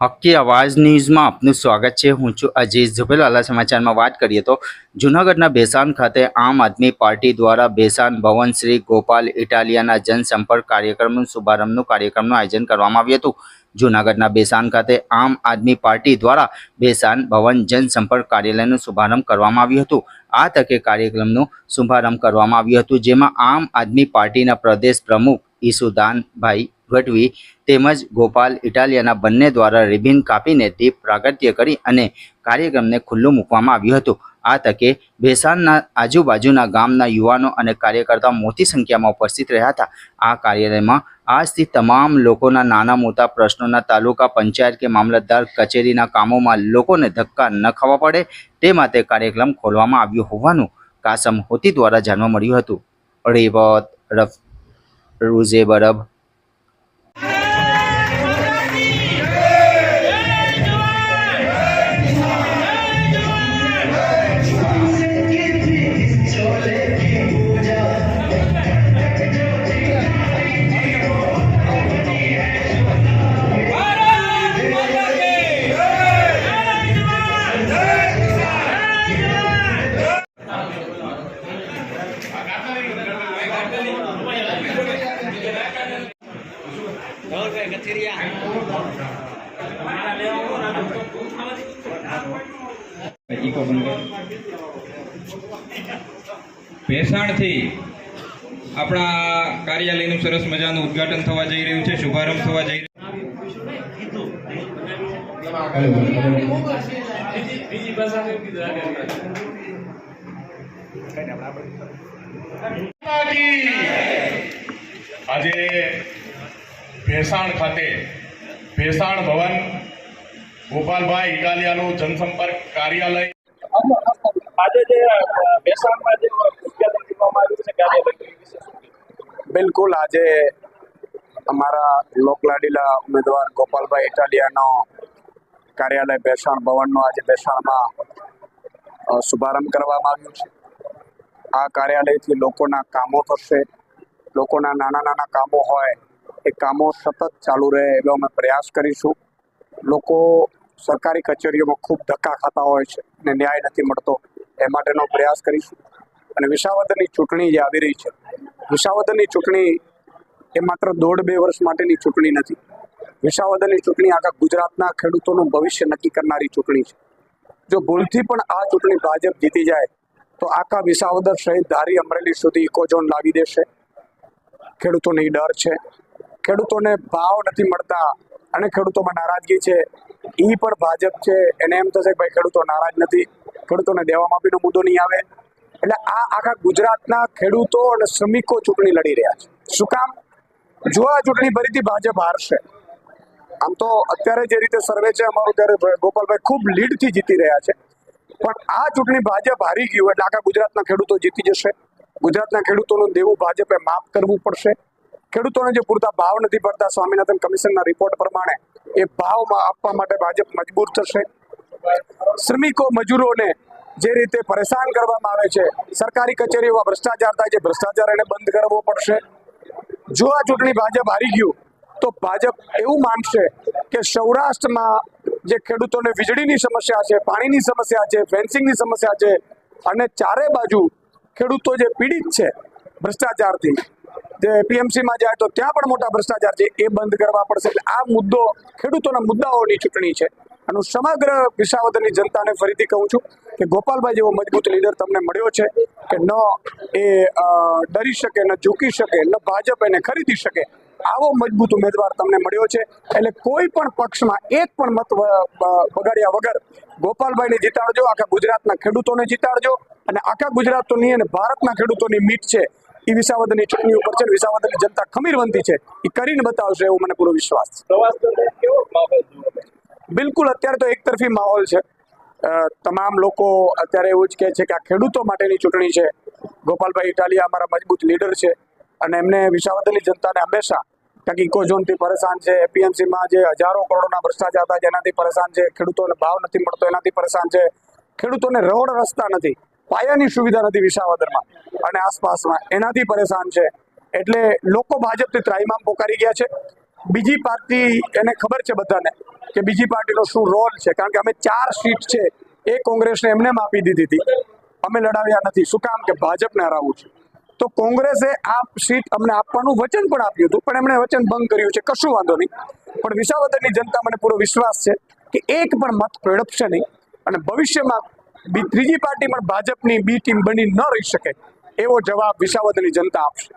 હક્કી અવાજ ન્યૂઝમાં આપનું સ્વાગત છે. હું છું અજીઝ ઝુબેલાલા સમાચારમાં વાત કરીએ તો જૂનાગઢના બેસાન ખાતે આમ આદમી પાર્ટી દ્વારા બેસાન ભવન શ્રી ગોપાલ ઇટાલિયાના જનસંપર્ક કાર્યક્રમનું શુભારંભનું કાર્યક્રમનું આયોજન કરવામાં આવ્યું હતું. જૂનાગઢના બેસાન ખાતે આમ આદમી પાર્ટી દ્વારા બેસાન ભવન જનસંપર્ક કાર્યાલયનું શુભારંભ કરવામાં આવ્યું હતું. આ તકે કાર્યક્રમનું શુભારંભ કરવામાં આવ્યું હતું, જેમાં આમ આદમી પાર્ટીના પ્રદેશ પ્રમુખ ઈસુદાનભાઈ ગઢવી તેમજ ગોપાલ ઇટાલિયાના બંને દ્વારા રિબિન કાપીને દીપ પ્રાગટ્ય કરી અને કાર્યક્રમને ખુલ્લું મૂકવામાં આવ્યું હતું. આ તકે ભેસાણના આજુબાજુના ગામના યુવાનો અને કાર્યકર્તાઓ મોટી સંખ્યામાં ઉપસ્થિત રહ્યા હતા. આ કાર્યાલયમાં આજથી તમામ લોકોના નાના મોટા પ્રશ્નોના તાલુકા પંચાયત કે મામલતદાર કચેરીના કામોમાં લોકોને ધક્કા ન ખાવા પડે તે માટે કાર્યક્રમ ખોલવામાં આવ્યો હોવાનું કાસમ હોતી દ્વારા જાણવા મળ્યું હતું. રેવત રફ રૂઝે બરબ ભેસાણથી આપણા કાર્યાલયનું સરસ મજાનું ઉદ્ઘાટન થવા જઈ રહ્યું છે શુભારંભ થવા જઈ આજે ભેસાણ ખાતે ભેસાણ ભવન ગોપાલભાઈ ઇટાલિયાનું જનસંપર્ક કાર્યાલય. આજે જે? બિલકુલ આજે અમારા લોકલાડીલા ઉમેદવાર ગોપાલભાઈ ઇટાલિયાનો કાર્યાલય ભેસાણ ભવનનો આજે ભેસાણમાં શુભારંભ કરવામાં આવ્યો છે. આ કાર્યાલયથી લોકોના કામો થશે. લોકોના નાના નાના કામો હોય એ કામો સતત ચાલુ રહે એવો અમે પ્રયાસ કરીશું. લોકો સરકારી કચેરીઓમાં ખૂબ ધક્કા ખાતા હોય છે અને ન્યાય નથી મળતો. એ માટેનો પ્રયાસ કરીશું. અને વિસાવદરની ચૂંટણી જે આવી રહી છે, વિસાવદરની ચૂંટણી એ માત્ર દોઢ બે વર્ષ માટેની ચૂંટણી નથી. વિસાવદરની ચૂંટણી આખા ગુજરાતના ખેડૂતોનું ભવિષ્ય નક્કી કરનારી ચૂંટણી છે. જો ભૂલથી પણ આ ચૂંટણી ભાજપ જીતી જાય તો આખા વિસાવદર સહિત ધારી અમરેલી સુધી ઇકોઝોન લાવી દેશે. ખેડૂતોને ડર છે. ખેડૂતોને ભાવ નથી મળતા અને ખેડૂતોમાં નારાજગી છે. એ પણ ભાજપ છે. એને એમ થશે કે ભાઈ ખેડૂતો નારાજ નથી. ખેડૂતોને દેવા માફીનો મુદ્દો નહીં આવે. એટલે આ આખા ગુજરાતના ખેડૂતો અને શ્રમિકો ચૂંટણી લડી રહ્યા છે. શું કામ? જો આ ચૂંટણી ફરીથી ભાજપ હારશે. આમ તો અત્યારે જે રીતે સર્વે છે, અમારું ત્યારે ગોપાલભાઈ ખૂબ લીડથી જીતી રહ્યા છે. પણ આ ચૂંટણી ભાજપ હારી ગયું એટલે આખા ગુજરાતના ખેડૂતો જીતી જશે. ગુજરાતના ખેડૂતોનું દેવું ભાજપે માફ કરવું પડશે. ખેડૂતોને જે પૂરતા ભાવ નથી ભરતા સ્વામિનાથન કમિશનના રિપોર્ટ પ્રમાણે, એ ભાવમાં આપવા માટે ભાજપ મજબૂર થશે. શ્રમિકો મજૂરોને જે રીતે પરેશાન કરવામાં આવે છે, સરકારી કચેરીઓમાં ભ્રષ્ટાચાર થાય છે, ભ્રષ્ટાચાર એને બંધ કરવો પડશે. જો આ ચૂંટણી ભાજપ હારી ગયું, તો ભાજપ એવું માનશે કે સૌરાષ્ટ્રમાં જે ખેડૂતોને વીજળીની સમસ્યા છે, પાણીની સમસ્યા છે, ફેન્સિંગની સમસ્યા છે, અને ચારે બાજુ ખેડૂતો જે પીડિત છે ભ્રષ્ટાચારથી, જે પીએમસીમાં જાય તો ત્યાં પણ મોટા ભ્રષ્ટાચાર છે, એ બંધ કરવા પડશે. એટલે આ મુદ્દો, ખેડૂતોના મુદ્દાઓની ચૂંટણી છે. અને સમગ્ર વિસાવદરની જનતાને ફરીથી કહું છું કે ગોપાલભાઈ જેવો મજબૂત લીડર તમને મળ્યો છે કે ન એ ડરી શકે, ન ઝૂકી શકે, ન ભાજપ એને ખરીદી શકે આવો મજબૂત ઉમેદવાર તમને મળ્યો છે. એટલે કોઈ પણ પક્ષમાં એક પણ મત બગાડ્યા વગર ગોપાલભાઈને જીતાડજો આખા ગુજરાતના ખેડૂતોને જીતાડજો અને આખા ગુજરાતની અને ભારતના ખેડૂતોની મીટ છે. એ વિસાવદરની ચૂંટણી ઉપર છે અને વિસાવદરની જનતા ખમીરવંતી છે. એ કરીને બતાવશે એવો મને પૂરો વિશ્વાસ? બિલકુલ અત્યારે તો એકતરફી માહોલ છે. તમામ લોકો અત્યારે એવું જ કહે છે કે આ ખેડૂતો માટેની ચૂંટણી છે. ગોપાલભાઈ ઇટાલિયા અમારા મજબૂત લીડર છે. અને એમને વિસાવદલી જનતાને હંમેશા કારણ કે ઇકોઝોનથી પરેશાન છે, એપીએમસીમાં જે હજારો કરોડોના ભ્રષ્ટાચાર હતા જેનાથી પરેશાન છે, ખેડૂતોને ભાવ નથી મળતો, એનાથી પરેશાન છે. ખેડૂતોને રોડ રસ્તા નથી, પાયાની સુવિધા નથી વિસાવદરમાં અને આસપાસમાં. એનાથી પરેશાન છે. એટલે લોકો ભાજપથી ત્રાહીમામ પોકારી ગયા છે. બીજી પાર્ટી એને ખબર છે બધાને કે બીજી પાર્ટીનો શું રોલ છે? કારણ કે અમે ચાર સીટ છે. એ કોંગ્રેસને એમને માપી દીધી હતી. અમે લડાવ્યા નથી. શું કામ કે ભાજપને હરાવવું છે? તો કોંગ્રેસે આ સીટ અમને આપવાનું વચન પણ આપ્યું હતું, પણ એમણે વચન ભંગ કર્યું છે, કશું વાંધો નહીં. પણ વિસાવદરની જનતા મને પૂરો વિશ્વાસ છે કે એક પણ મત પ્રડપશે નહીં અને ભવિષ્યમાં બી ત્રીજી પાર્ટી પણ ભાજપની બી ટીમ બની ન રહી શકે એવો જવાબ વિસાવદરની જનતા આપશે.